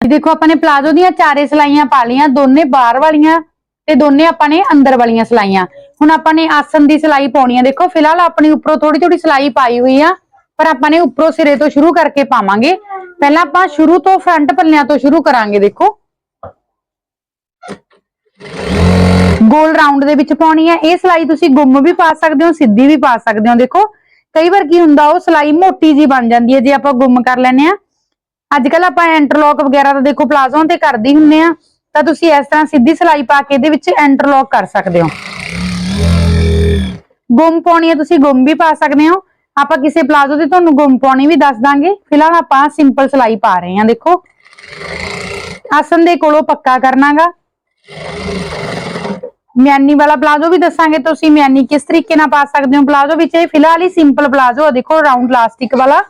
ਦੇਖੋ, ਆਪਾਂ ਨੇ ਪਲਾਜ਼ੋ ਦੀਆਂ ਚਾਰੇ ਸਲਾਈਆਂ ਪਾ ਲਈਆਂ, ਦੋਨੇ ਬਾਹਰ ਵਾਲੀਆਂ ਤੇ ਦੋਨੇ ਆਪਾਂ ਨੇ ਅੰਦਰ ਵਾਲੀਆਂ ਸਲਾਈਆਂ। ਹੁਣ ਆਪਾਂ ਨੇ ਆਸਨ ਦੀ ਸਲਾਈ ਪਾਉਣੀ ਆ। ਦੇਖੋ, ਫਿਲਹਾਲ ਆਪਣੀ ਉੱਪਰੋਂ ਥੋੜੀ ਥੋੜੀ ਸਲਾਈ ਪਾਈ ਹੋਈ ਆ, ਪਰ ਆਪਾਂ ਨੇ ਉੱਪਰੋਂ ਸਿਰੇ ਤੋਂ ਸ਼ੁਰੂ ਕਰਕੇ ਪਾਵਾਂਗੇ। ਪਹਿਲਾਂ ਆਪਾਂ ਸ਼ੁਰੂ ਤੋਂ ਫਰੰਟ ਪੱਲਿਆਂ ਤੋਂ ਸ਼ੁਰੂ ਕਰਾਂਗੇ, ਦੇਖੋ। ਗੋਲ ਰਾਉਂਡ ਦੇ ਵਿੱਚ ਪਾਉਣੀ ਹੈ ਇਹ ਸਲਾਈ ਤੁਸੀਂ ਗੁੰਮ ਵੀ ਪਾ ਸਕਦੇ ਹੋ, ਸਿੱਧੀ ਵੀ ਪਾ ਸਕਦੇ ਹੋ, ਦੇਖੋ। ਕਈ ਵਾਰ ਕੀ ਹੁੰਦਾ, ਉਹ ਸਲਾਈ ਮੋਟੀ ਜੀ ਬਣ ਜਾਂਦੀ ਹੈ, ਜੇ ਆਪਾਂ ਗੁੰਮ ਕਰ ਲੈਨੇ ਆ ਅੱਜ ਕੱਲ ਆਪਾਂ ਇੰਟਰਲੌਕ ਵਗੈਰਾ ਤਾਂ ਦੇਖੋ ਪਲਾਜ਼ੋ ਤੇ ਕਰਦੇ ਹੁੰਨੇ ਆ ਤਾਂ ਤੁਸੀਂ ਇਸ ਤਰ੍ਹਾਂ ਸਿੱਧੀ ਸਲਾਈ ਪਾ ਕੇ ਇਹਦੇ ਵਿੱਚ ਇੰਟਰਲੌਕ ਕਰ ਸਕਦੇ ਹੋ। ਗੁੰਮ ਪਾਉਣੀ ਹੈ, ਤੁਸੀਂ ਗੁੰਮ ਵੀ ਪਾ ਸਕਦੇ ਹੋ। ਆਪਾਂ ਕਿਸੇ ਪਲਾਜ਼ੋ ਤੇ ਤੁਹਾਨੂੰ ਗੁੰਮ ਪਾਉਣੀ ਵੀ ਦੱਸ ਦਾਂਗੇ। ਫਿਲਹਾਲ ਆਪਾਂ ਸਿੰਪਲ ਸਲਾਈ ਪਾ ਰਹੇ ਹਾਂ, ਦੇਖੋ। ਆਸਨ ਦੇ ਕੋਲੋਂ ਪੱਕਾ ਕਰਨਾਗਾ। ਮਿਆਨੀ ਵਾਲਾ ਪਲਾਜ਼ੋ ਵੀ ਦੱਸਾਂਗੇ ਤੁਸੀਂ, ਮਿਆਨੀ ਕਿਸ ਤਰੀਕੇ ਨਾਲ ਪਾ ਸਕਦੇ ਹੋ ਪਲਾਜ਼ੋ ਵਿੱਚ? ਇਹ ਫਿਲਹਾਲ ਹੀ ਸਿੰਪਲ ਪਲਾਜ਼ੋ ਆ, ਦੇਖੋ ਰਾਉਂਡ ਲਾਸਟਿਕ ਵਾਲਾ।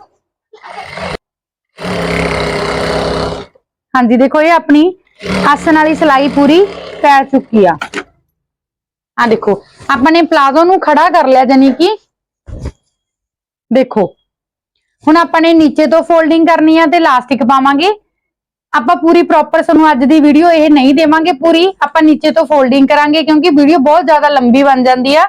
ਹਾਂਜੀ, ਦੇਖੋ ਇਹ ਆਪਣੀ ਆਸਨ ਵਾਲੀ ਸਲਾਈ ਪੂਰੀ ਪੈ ਚੁੱਕੀ ਆ। ਆ ਦੇਖੋ, ਆਪਾਂ ਨੇ ਪਲਾਜ਼ੋ ਨੂੰ ਖੜਾ ਕਰ ਲਿਆ ਜਾਨੀ ਕਿ ਦੇਖੋ। ਹੁਣ ਆਪਾਂ ਨੇ ਨੀਚੇ ਤੋਂ ਫੋਲਡਿੰਗ ਕਰਨੀ ਆ ਤੇ ਲਾਸਟਿਕ ਪਾਵਾਂਗੇ। ਆਪਾਂ ਪੂਰੀ ਪ੍ਰੋਪਰ ਸਾਨੂੰ ਅੱਜ ਦੀ ਵੀਡੀਓ ਇਹ ਨਹੀਂ ਦੇਵਾਂਗੇ ਪੂਰੀ, ਆਪਾਂ ਨੀਚੇ ਤੋਂ ਫੋਲਡਿੰਗ ਕਰਾਂਗੇ ਕਿਉਂਕਿ ਵੀਡੀਓ ਬਹੁਤ ਜ਼ਿਆਦਾ ਲੰਬੀ ਬਣ ਜਾਂਦੀ ਆ।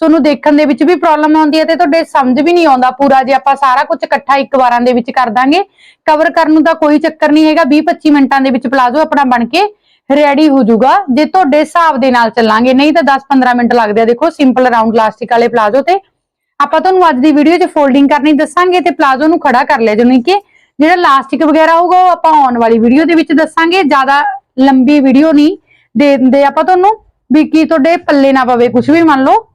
ਤੁਹਾਨੂੰ ਦੇਖਣ ਦੇ ਵਿੱਚ ਵੀ ਪ੍ਰੋਬਲਮ ਆਉਂਦੀ ਹੈ ਤੇ ਤੁਹਾਡੇ ਸਮਝ ਵੀ ਨਹੀਂ ਆਉਂਦਾ ਪੂਰਾ, ਜੇ ਆਪਾਂ ਸਾਰਾ ਕੁਝ ਇਕੱਠਾ ਇੱਕ ਵਾਰਾਂ ਦੇ ਵਿੱਚ ਕਰ ਦਾਂਗੇ। ਕਵਰ ਕਰਨ ਨੂੰ ਤਾਂ ਕੋਈ ਚੱਕਰ ਨਹੀਂ ਹੈਗਾ 20-25 ਮਿੰਟਾਂ ਦੇ ਵਿੱਚ ਪਲਾਜ਼ੋ ਆਪਣਾ ਬਣ ਕੇ ਰੈਡੀ ਹੋ ਜਾਊਗਾ। ਜੇ ਤੁਹਾਡੇ ਹਿਸਾਬ ਦੇ ਨਾਲ ਚੱਲਾਂਗੇ, ਨਹੀਂ ਤਾਂ 10-15 ਮਿੰਟ ਲੱਗਦੇ ਆ। ਦੇਖੋ ਸਿੰਪਲ ਰਾਉਂਡ ਇਲਾਸਟਿਕ ਵਾਲੇ ਪਲਾਜ਼ੋ ਤੇ। ਆਪਾਂ ਤੁਹਾਨੂੰ ਅੱਜ ਦੀ ਵੀਡੀਓ 'ਚ ਫੋਲਡਿੰਗ ਕਰਨੀ ਦੱਸਾਂਗੇ ਤੇ ਪਲਾਜ਼ੋ ਨੂੰ ਖੜਾ ਕਰ ਲਿਆ ਜਾਣੀ ਕਿ ਜਿਹੜਾ ਲਾਸਟਿਕ ਵਗੈਰਾ ਹੋਊਗਾ ਉਹ ਆਪਾਂ ਆਉਣ ਵਾਲੀ ਵੀਡੀਓ ਦੇ ਵਿੱਚ ਦੱਸਾਂਗੇ। ਜ਼ਿਆਦਾ ਲੰਬੀ ਵੀਡੀਓ ਨਹੀਂ ਦੇ ਦਿੰਦੇ ਆਪਾਂ ਤੁਹਾਨੂੰ ਵੀ ਕੀ ਤੁਹਾਡੇ ਪੱਲੇ ਨਾ ਪਵੇ ਕੁਝ ਵੀ ਮੰਨ ਲਓ।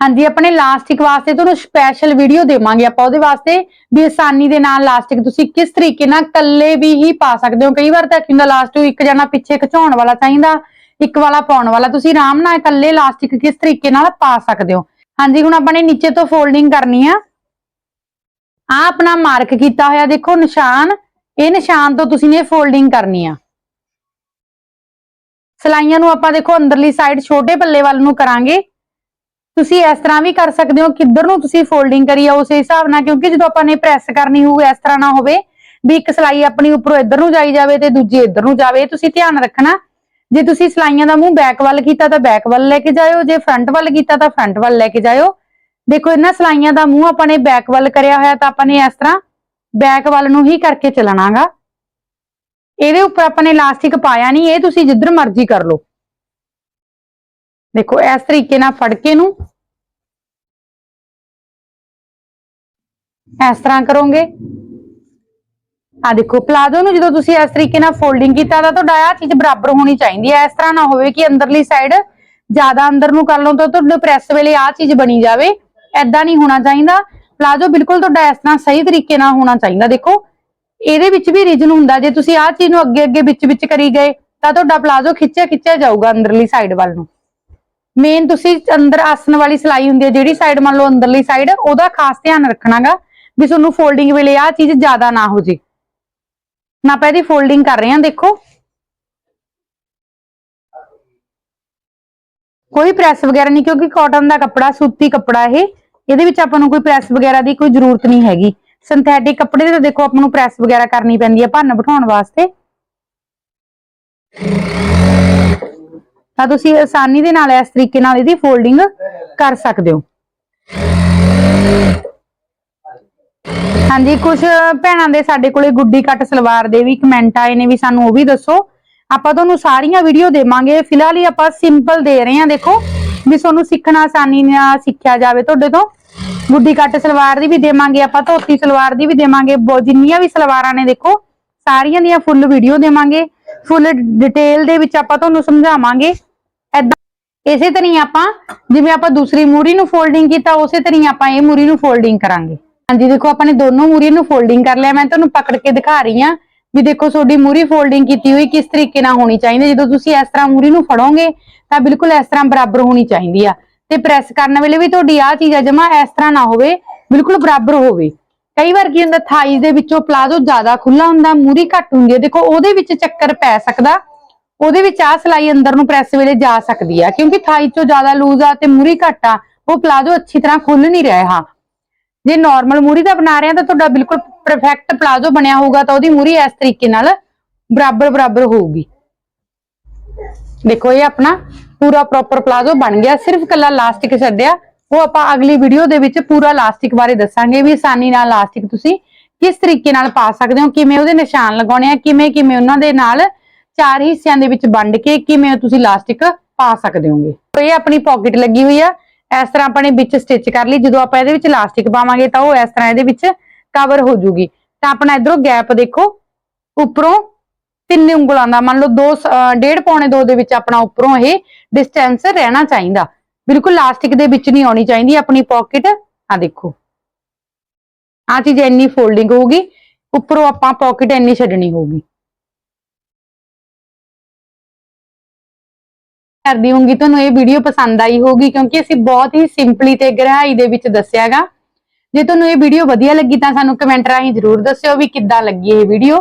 ਹਾਂਜੀ, ਆਪਣੇ ਲਾਸਟਿਕ ਵਾਸਤੇ ਤੁਹਾਨੂੰ ਸਪੈਸ਼ਲ ਵੀਡੀਓ ਦੇਵਾਂਗੇ ਆਪਾਂ ਉਹਦੇ ਵਾਸਤੇ ਵੀ ਆਸਾਨੀ ਦੇ ਨਾਲ ਲਾਸਟਿਕ ਤੁਸੀਂ ਕਿਸ ਤਰੀਕੇ ਨਾਲ ਕੱਲੇ ਵੀ ਹੀ ਪਾ ਸਕਦੇ ਹੋ। ਕਈ ਵਾਰ ਤਾਂ ਕੀ ਹੁੰਦਾ ਲਾਸਟ ਇੱਕ ਜਣਾ ਪਿੱਛੇ ਖਿਚਾਉਣ ਵਾਲਾ ਚਾਹੀਦਾ, ਇੱਕ ਵਾਲਾ ਪਾਉਣ ਵਾਲਾ। ਤੁਸੀਂ ਆਰਾਮ ਨਾਲ ਇਕੱਲੇ ਲਾਸਟਿਕ ਕਿਸ ਤਰੀਕੇ ਨਾਲ ਪਾ ਸਕਦੇ ਹੋ। ਹਾਂਜੀ, ਹੁਣ ਆਪਾਂ ਨੇ ਨੀਚੇ ਤੋਂ ਫੋਲਡਿੰਗ ਕਰਨੀ ਆ। ਆ ਆਪਣਾ ਮਾਰਕ ਕੀਤਾ ਹੋਇਆ ਦੇਖੋ ਨਿਸ਼ਾਨ। ਇਹ ਨਿਸ਼ਾਨ ਤੋਂ ਤੁਸੀਂ ਨੇ ਫੋਲਡਿੰਗ ਕਰਨੀ ਆ। ਸਲਾਈਆਂ ਨੂੰ ਆਪਾਂ ਦੇਖੋ ਅੰਦਰਲੀ ਸਾਈਡ ਛੋਟੇ ਪੱਲੇ ਵੱਲ ਨੂੰ ਕਰਾਂਗੇ। ਤੁਸੀਂ ਇਸ ਤਰ੍ਹਾਂ ਵੀ ਕਰ ਸਕਦੇ ਹੋ, ਕਿੱਧਰ ਨੂੰ ਤੁਸੀਂ ਫੋਲਡਿੰਗ ਕਰੀ ਆ ਉਸੇ ਹਿਸਾਬ ਨਾਲ, ਕਿਉਂਕਿ ਜਦੋਂ ਆਪਾਂ ਨੇ ਪ੍ਰੈਸ ਕਰਨੀ ਹੋਊ ਇਸ ਤਰ੍ਹਾਂ ਨਾ ਹੋਵੇ ਵੀ ਇੱਕ ਸਲਾਈ ਆਪਣੀ ਉੱਪਰੋਂ ਇੱਧਰ ਨੂੰ ਜਾਈ ਜਾਵੇ ਤੇ ਦੂਜੀ ਇੱਧਰ ਨੂੰ ਜਾਵੇ ਇਹ ਤੁਸੀਂ ਧਿਆਨ ਰੱਖਣਾ। ਜੇ ਤੁਸੀਂ ਸਲਾਈਆਂ ਦਾ ਮੂੰਹ ਬੈਕ ਵੱਲ ਕੀਤਾ ਤਾਂ ਬੈਕ ਵੱਲ ਲੈ ਕੇ ਜਾਇਓ, ਜੇ ਫਰੰਟ ਵੱਲ ਕੀਤਾ ਤਾਂ ਫਰੰਟ ਵੱਲ ਲੈ ਕੇ ਜਾਇਓ। ਦੇਖੋ ਇਹਨਾਂ ਸਲਾਈਆਂ ਦਾ ਮੂੰਹ ਆਪਾਂ ਨੇ ਬੈਕ ਵੱਲ ਕਰਿਆ ਹੋਇਆ ਤਾਂ ਆਪਾਂ ਨੇ ਇਸ ਤਰ੍ਹਾਂ ਬੈਕ ਵੱਲ ਨੂੰ ਹੀ ਕਰਕੇ ਚੱਲਣਾਗਾ। ਇਹਦੇ ਉੱਪਰ ਆਪਾਂ ਨੇ ਇਲਾਸਟਿਕ ਪਾਇਆ ਨਹੀਂ, ਇਹ ਤੁਸੀਂ ਜਿੱਧਰ ਮਰਜ਼ੀ ਕਰ ਲਓ। ਦੇਖੋ ਇਸ ਤਰੀਕੇ ਨਾਲ ਫੜ ਕੇ ਨੂੰ ਇਸ ਤਰ੍ਹਾਂ ਕਰੋਗੇ। ਆ ਦੇਖੋ, ਪਲਾਜ਼ੋ ਨੂੰ ਜਦੋਂ ਤੁਸੀਂ ਇਸ ਤਰੀਕੇ ਨਾਲ ਫੋਲਡਿੰਗ ਕੀਤਾ ਤਾਂ ਤੁਹਾਡਾ ਆ ਚੀਜ਼ ਬਰਾਬਰ ਹੋਣੀ ਚਾਹੀਦੀ ਹੈ। ਇਸ ਤਰ੍ਹਾਂ ਨਾ ਹੋਵੇ ਕਿ ਅੰਦਰਲੀ ਸਾਈਡ ਜ਼ਿਆਦਾ ਅੰਦਰ ਨੂੰ ਕਰ ਲਓ ਤਾਂ ਤੁਹਾਡੇ ਪ੍ਰੈਸ ਵੇਲੇ ਆ ਚੀਜ਼ ਬਣੀ ਜਾਵੇ। ਐਦਾਂ ਨਹੀਂ ਹੋਣਾ ਚਾਹੀਦਾ। ਪਲਾਜ਼ੋ ਬਿਲਕੁਲ ਤੁਹਾਡਾ ਇਸ ਤਰ੍ਹਾਂ ਸਹੀ ਤਰੀਕੇ ਨਾਲ ਹੋਣਾ ਚਾਹੀਦਾ। ਦੇਖੋ, ਇਹਦੇ ਵਿੱਚ ਵੀ ਰੀਜਨ ਹੁੰਦਾ। ਜੇ ਤੁਸੀਂ ਆਹ ਚੀਜ਼ ਨੂੰ ਅੱਗੇ ਅੱਗੇ ਵਿੱਚ ਵਿੱਚ ਕਰੀ ਗਏ, ਤਾਂ ਤੁਹਾਡਾ ਪਲਾਜ਼ੋ ਖਿੱਚਿਆ ਖਿੱਚਿਆ ਜਾਊਗਾ ਅੰਦਰਲੀ ਸਾਈਡ ਵੱਲ ਨੂੰ। ਮੇਨ ਤੁਸੀਂ ਅੰਦਰ ਆਸਣ ਵਾਲੀ ਸਲਾਈ ਹੁੰਦੀ ਹੈ, ਜਿਹੜੀ ਸਾਈਡ ਮੰਨ ਲਓ ਅੰਦਰਲੀ ਸਾਈਡ ਉਹਦਾ ਖਾਸ ਧਿਆਨ ਰੱਖਣਾਗਾ ਵੀ ਤੁਹਾਨੂੰ ਫੋਲਡਿੰਗ ਵੇਲੇ ਆਹ ਚੀਜ਼ ਜ਼ਿਆਦਾ ਨਾ ਹੋ ਜੇ। ਨਾ ਆਪਾਂ ਇਹਦੀ ਫੋਲਡਿੰਗ ਕਰ ਰਹੇ ਹਾਂ, ਦੇਖੋ। ਕੋਈ ਪ੍ਰੈਸ ਵਗੈਰਾ ਨਹੀਂ, ਕਿਉਂਕਿ ਕਾਟਨ ਦਾ ਕੱਪੜਾ, ਸੂਤੀ ਕੱਪੜਾ ਇਹ, ਇਹਦੇ ਵਿੱਚ ਆਪਾਂ ਨੂੰ ਕੋਈ ਪ੍ਰੈਸ ਵਗੈਰਾ ਦੀ ਕੋਈ ਜ਼ਰੂਰਤ ਨਹੀਂ ਹੈਗੀ। ਸਿੰਥੈਟਿਕ ਕੱਪੜੇ ਦੇ ਤਾਂ ਦੇਖੋ ਆਪਾਂ ਨੂੰ ਪ੍ਰੈਸ ਵਗੈਰਾ ਕਰਨੀ ਪੈਂਦੀ ਹੈ ਭੰਨ ਬਿਠਾਉਣ ਵਾਸਤੇ। ਤਾਂ ਤੁਸੀਂ ਆਸਾਨੀ ਦੇ ਨਾਲ ਇਸ ਤਰੀਕੇ ਨਾਲ ਇਹਦੀ ਫੋਲਡਿੰਗ ਕਰ ਸਕਦੇ ਹੋ। ਹਾਂਜੀ ਕੁਝ ਭੈਣਾਂ ਦੇ ਸਾਡੇ ਕੋਲੇ ਗੁੱਡੀ ਕੱਟ ਸਲਵਾਰ ਦੇ ਵੀ ਕਮੈਂਟ ਆਏ ਨੇ ਵੀ ਸਾਨੂੰ ਉਹ ਵੀ ਦੱਸੋ। ਆਪਾਂ ਤੁਹਾਨੂੰ ਸਾਰੀਆਂ ਵੀਡੀਓ ਦੇਵਾਂਗੇ। ਫਿਲਹਾਲ ਹੀ ਆਪਾਂ ਸਿੰਪਲ ਦੇ ਰਹੇ ਹਾਂ, ਦੇਖੋ। ਵੀ ਤੁਹਾਨੂੰ ਸਿੱਖਣਾ ਆਸਾਨੀ ਨਾਲ ਸਿੱਖਿਆ ਜਾਵੇ ਤੁਹਾਡੇ ਤੋਂ। ਗੁੱਡੀ ਕੱਟ ਸਲਵਾਰ ਦੀ ਵੀ ਦੇਵਾਂਗੇ ਆਪਾਂ, ਧੋਤੀ ਸਲਵਾਰ ਦੀ ਵੀ ਦੇਵਾਂਗੇ। ਜਿੰਨੀਆਂ ਵੀ ਸਲਵਾਰਾਂ ਨੇ, ਦੇਖੋ, ਸਾਰੀਆਂ ਦੀਆਂ ਫੁੱਲ ਵੀਡੀਓ ਦੇਵਾਂਗੇ। ਫੁੱਲ ਡਿਟੇਲ ਦੇ ਵਿੱਚ ਆਪਾਂ ਤੁਹਾਨੂੰ ਸਮਝਾਵਾਂਗੇ। ਐਦਾਂ ਇਸੇ ਤਰ੍ਹਾਂ ਆਪਾਂ, ਜਿਵੇਂ ਆਪਾਂ ਦੂਸਰੀ ਮੂਰੀ ਨੂੰ ਫੋਲਡਿੰਗ ਕੀਤਾ, ਉਸੇ ਤਰ੍ਹਾਂ ਆਪਾਂ ਇਹ ਮੂਰੀ ਨੂੰ ਫੋਲਡਿੰਗ ਕਰਾਂਗੇ। ਹਾਂਜੀ, ਦੇਖੋ, ਆਪਾਂ ਨੇ ਦੋਨੋਂ ਮੂਰੀ ਨੂੰ ਫੋਲਡਿੰਗ ਕਰ ਲਿਆ। ਮੈਂ ਤੁਹਾਨੂੰ ਪਕੜ ਕੇ ਦਿਖਾ ਰਹੀ ਹਾਂ। ਵੀ ਦੇਖੋ ਤੁਹਾਡੀ ਮੂਰੀ ਫੋਲਡਿੰਗ ਕੀਤੀ ਹੋਈ ਕਿਸ ਤਰੀਕੇ ਨਾਲ ਹੋਣੀ ਚਾਹੀਦੀ ਜਦੋਂ ਤੁਸੀਂ ਇਸ ਤਰ੍ਹਾਂ ਮੂਰੀ ਨੂੰ ਫੜੋਗੇ, ਤਾਂ ਬਿਲਕੁਲ ਇਸ ਤਰ੍ਹਾਂ ਬਰਾਬਰ ਹੋਣੀ ਚਾਹੀਦੀ ਆ। ਤੇ ਪ੍ਰੈਸ ਕਰਨ ਵੇਲੇ ਵੀ ਤੁਹਾਡੀ ਆਹ ਚੀਜ਼ ਆ, ਜਮਾ ਇਸ ਤਰ੍ਹਾਂ ਨਾ ਹੋਵੇ, ਬਿਲਕੁਲ ਬਰਾਬਰ ਹੋਵੇ। ਕਈ ਵਾਰ ਕੀ ਹੁੰਦਾ ਥਾਈਜ਼ ਦੇ ਵਿੱਚੋਂ ਪਲਾਜ਼ੋ ਜ਼ਿਆਦਾ ਖੁੱਲਾ ਹੁੰਦਾ, ਮੂਰੀ ਘੱਟ ਹੁੰਦੀ ਹੈ। ਦੇਖੋ, ਉਹਦੇ ਵਿੱਚ ਚੱਕਰ ਪੈ ਸਕਦਾ, ਉਹਦੇ ਵਿੱਚ ਆ ਸਲਾਈ ਅੰਦਰ ਨੂੰ ਪ੍ਰੈਸ ਵੇਲੇ ਜਾ ਸਕਦੀ ਆ, ਕਿਉਂਕਿ ਥਾਈ ਚੋਂ ਜ਼ਿਆਦਾ ਲੂਜ਼ ਆ ਤੇ ਮੂਰੀ ਘੱਟ ਆ, ਉਹ ਪਲਾਜ਼ੋ ਅੱਛੀ ਤਰ੍ਹਾਂ ਖੁੱਲ ਨਹੀਂ ਰਿਹਾ। ਜੇ ਨਾਰਮਲ ਮੂਰੀ ਦਾ ਬਣਾ ਰਹੇ ਆ ਤਾਂ ਤੁਹਾਡਾ ਬਿਲਕੁਲ ਪਰਫੈਕਟ ਪਲਾਜ਼ੋ ਬਣਿਆ ਹੋਊਗਾ ਤਾਂ ਉਹਦੀ ਮੂਰੀ ਇਸ ਤਰੀਕੇ ਨਾਲ ਬਰਾਬਰ ਬਰਾਬਰ ਹੋਊਗੀ। ਦੇਖੋ ਇਹ ਆਪਣਾ ਪੂਰਾ ਪ੍ਰੋਪਰ ਪਲਾਜ਼ੋ ਬਣ ਗਿਆ। ਸਿਰਫ ਕੱਲਾ ਲਾਸਟਿਕ ਛੱਡਿਆ। ਉਹ ਆਪਾਂ ਅਗਲੀ ਵੀਡੀਓ ਦੇ ਵਿੱਚ ਪੂਰਾ ਲਾਸਟਿਕ ਬਾਰੇ ਦੱਸਾਂਗੇ ਵੀ ਆਸਾਨੀ ਨਾਲ ਲਾਸਟਿਕ ਤੁਸੀਂ ਕਿਸ ਤਰੀਕੇ ਨਾਲ ਪਾ ਸਕਦੇ ਹੋ, ਕਿਵੇਂ ਉਹਦੇ ਨਿਸ਼ਾਨ ਲਗਾਉਣੇ ਆ, ਕਿਵੇਂ ਕਿਵੇਂ ਉਹਨਾਂ ਦੇ ਨਾਲ ਚਾਰ ਹਿੱਸਿਆਂ ਦੇ ਵਿੱਚ ਵੰਡ ਕੇ ਕਿਵੇਂ ਤੁਸੀਂ ਲਾਸਟਿਕ ਪਾ ਸਕਦੇ ਹੋਗੇ। ਇਹ ਆਪਣੀ ਪਾਕਟ ਲੱਗੀ ਹੋਈ ਆ। ਇਸ ਤਰ੍ਹਾਂ ਆਪਾਂ ਨੇ ਵਿੱਚ ਸਟਿਚ ਕਰ ਲਈ। ਜਦੋਂ ਆਪਾਂ ਇਹਦੇ ਵਿੱਚ ਲਾਸਟਿਕ ਪਾਵਾਂਗੇ ਤਾਂ ਉਹ ਇਸ ਤਰ੍ਹਾਂ ਇਹਦੇ ਵਿੱਚ ਕਵਰ ਹੋ ਜੂਗੀ। ਤਾਂ ਆਪਣਾ ਇਧਰੋਂ ਗੈਪ ਦੇਖੋ, ਉੱਪਰੋਂ ਤਿੰਨ ਉਂਗਲਾਂ ਦਾ, ਮੰਨ ਲਓ 2 ਡੇਢ ਪੌਣੇ 2 ਦੇ ਵਿੱਚ ਆਪਣਾ ਉੱਪਰੋਂ ਇਹ ਡਿਸਟੈਂਸ ਰਹਿਣਾ ਚਾਹੀਦਾ। ਬਿਲਕੁਲ ਲਾਸਟਿਕ ਦੇ ਵਿੱਚ ਨਹੀਂ ਆਉਣੀ ਚਾਹੀਦੀ, ਆਪਣੀ ਪਾਕਟ ਆ ਦੇਖੋ। ਆ ਚੀਜ਼ ਇੰਨੀ ਫੋਲਡਿੰਗ ਹੋਊਗੀ, ਉੱਪਰੋਂ ਆਪਾਂ ਪਾਕਟ ਇੰਨੀ ਛੱਡਣੀ ਹੋਊਗੀ। ਕਰਦੀ ਹੋਊਗੀ, ਤੁਹਾਨੂੰ ਇਹ ਵੀਡੀਓ ਪਸੰਦ ਆਈ ਹੋਊਗੀ, ਕਿਉਂਕਿ ਅਸੀਂ ਬਹੁਤ ਹੀ ਸਿੰਪਲੀ ਤੇ ਗਹਿਰਾਈ ਦੇ ਵਿੱਚ ਦੱਸਿਆਗਾ। ਜੇ ਤੁਹਾਨੂੰ ਇਹ ਵੀਡੀਓ ਵਧੀਆ ਲੱਗੀ ਤਾਂ ਸਾਨੂੰ ਕਮੈਂਟ ਰਾਹੀਂ ਜਰੂਰ ਦੱਸਿਓ ਵੀ ਕਿੱਦਾਂ ਲੱਗੀ ਇਹ ਵੀਡੀਓ